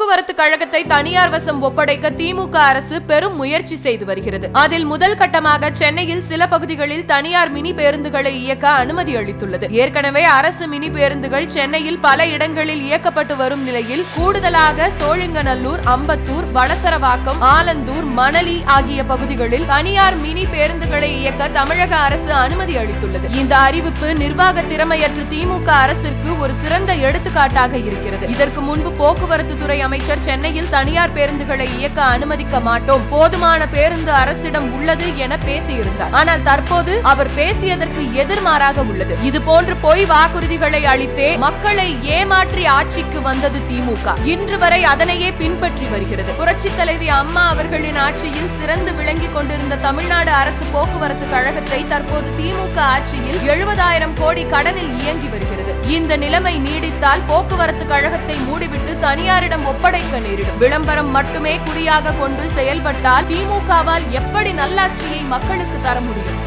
போக்குவரத்து கழகத்தை தனியார் வசம் ஒப்படைக்க திமுக அரசு பெரும் முயற்சி செய்து வருகிறது. அதில் முதல் கட்டமாக சென்னையில் சில பகுதிகளில் தனியார் மினி பேருந்துகளை இயக்க அனுமதி அளித்துள்ளது. ஏற்கனவே அரசு மினி பேருந்துகள் சென்னையில் பல இடங்களில் இயக்கப்பட்டு வரும் நிலையில் கூடுதலாக சோழிங்கநல்லூர் அம்பத்தூர் வடசரவாக்கம் ஆலந்தூர் மணலி ஆகிய பகுதிகளில் தனியார் மினி பேருந்துகளை இயக்க தமிழக அரசு அனுமதி அளித்துள்ளது. இந்த அறிவிப்பு நிர்வாக திறமையற்ற திமுக அரசிற்கு ஒரு சிறந்த எடுத்துக்காட்டாக இருக்கிறது. இதற்கு முன்பு போக்குவரத்து துறை அமைச்சர் சென்னையில் தனியார் பேருந்துகளை இயக்க அனுமதிக்க மாட்டோம். போதுமான பேருந்து அரசிடம் உள்ளது என பேசியிருந்தார். ஆனால் தற்போது அவர் பேசியதற்கு எதிர்மாறாக உள்ளது. இது போன்று பொய் வாக்குறுதிகளை அளித்தே மக்களை ஏமாற்றி ஆட்சிக்கு வந்தது திமுக. இன்று வரை அதனையே பின்பற்றி வருகிறது. புரட்சி தலைவி அம்மா அவர்களின் ஆட்சியில் சிறந்து விளங்கிக் கொண்டிருந்த தமிழ்நாடு அரசு போக்குவரத்து கழகத்தை தற்போது திமுக ஆட்சியில் எழுபதாயிரம் கோடி கடனில் இயங்கி வருகிறது. இந்த நிலைமை நீடித்தால் போக்குவரத்து கழகத்தை மூடிவிட்டு தனியாரிடம் ஒப்படைக்க நேரிடும். விளம்பரம் மட்டுமே குறியாக கொண்டு செயல்பட்டால் திமுகவால் எப்படி நல்லாட்சியை மக்களுக்கு தர முடியும்?